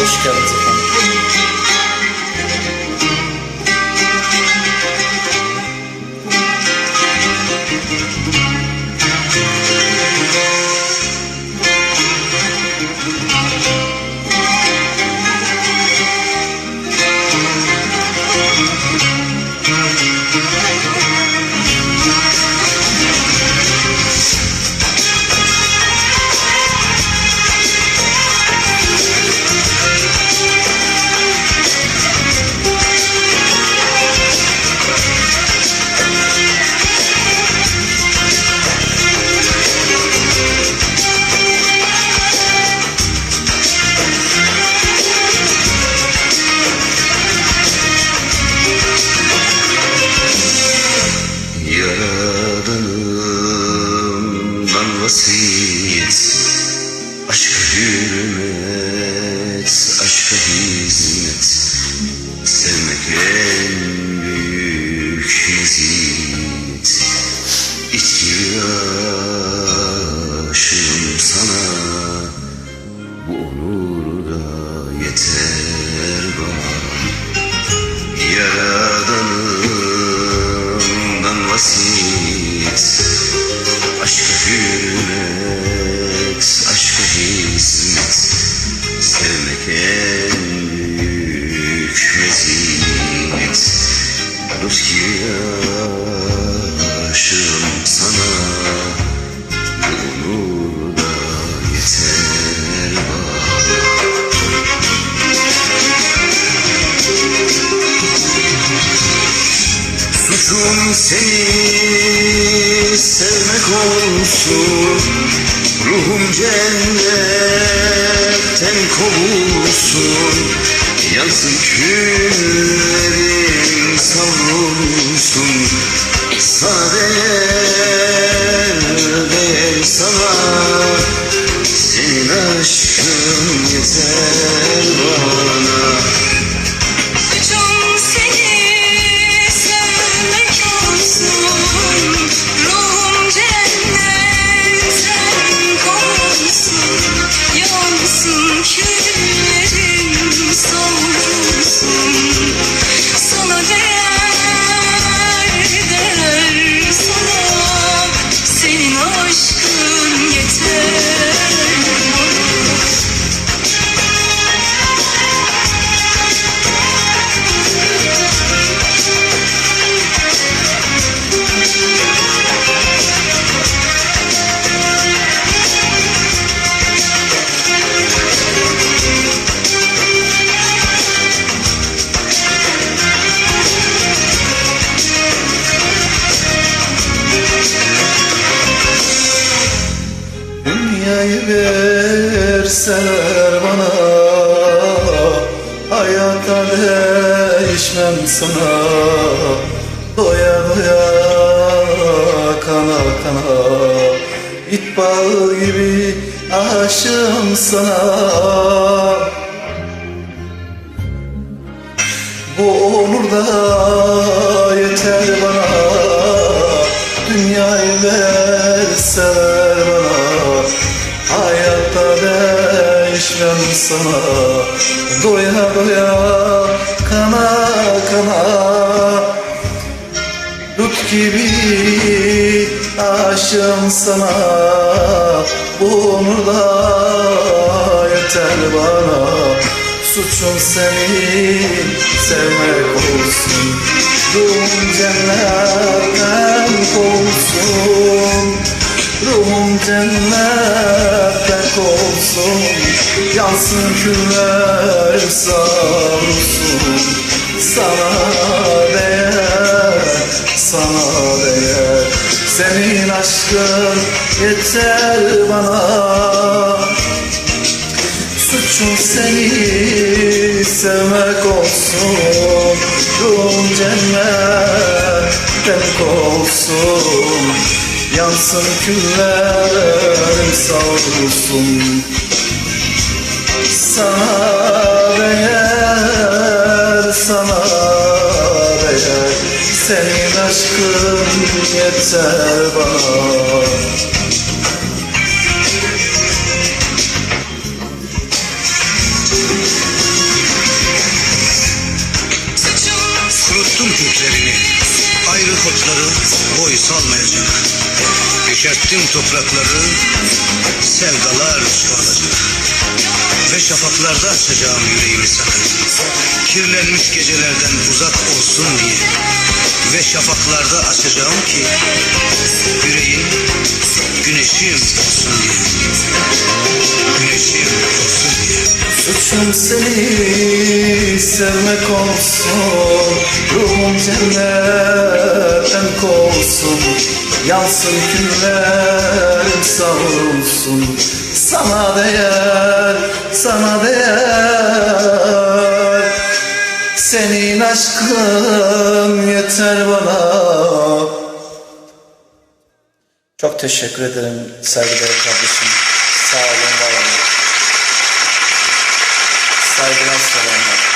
Hoş geldiniz efendim. Vasiyet Aşka hürmet Aşka hizmet Sevmek en büyük meziyet İçki Sevmek en büyük meziyet Dost ki aşığım sana Bu onur da Suçum seni sevmek olsun. Ruhum cennetten kovulsun Yansın küllerim savrulsun. Sana değer, değer sana Senin aşkın yeter Dünyayı verseler bana Hayata değişmem sana. Doya doya kana kana İt bağı gibi aşığım sana. Bu olur da sana. Doya doya kana kana. Dut gibi aşığım sana. Bu onur da yeter bana. Suçum seni sevmek olsun. Ruhum cennetten kovulsun Ruhum cennetten kovulsun Yansın küller savrulsun Sana değer, sana değer. Senin aşkın yeter bana. Suçum seni sevmek olsun. Ruhum cennetten kovsun Yansın küllerim savrulsun sana değer sana değer. Senin aşkın yeter bana. Kuruttum köklerini Ayrı koçları boy salmayacak Yeşerttim toprakları sevdalar çoğalacak Ve şafaklarda açacağım yüreğimi sana. Kirlenmiş gecelerden uzak olsun diye. Ve şafaklarda açacağım ki Yüreğin güneşim olsun diye. Güneşim olsun diye. Suçum seni sevmek olsun Ruhum cennetten kovsun Yansın küllerim savrulsun Sana değer, sana değer Senin aşkın yeter bana Çok teşekkür ederim saygıdeğer kardeşim. Sağ olun, var olun. Saygılar, selamlar.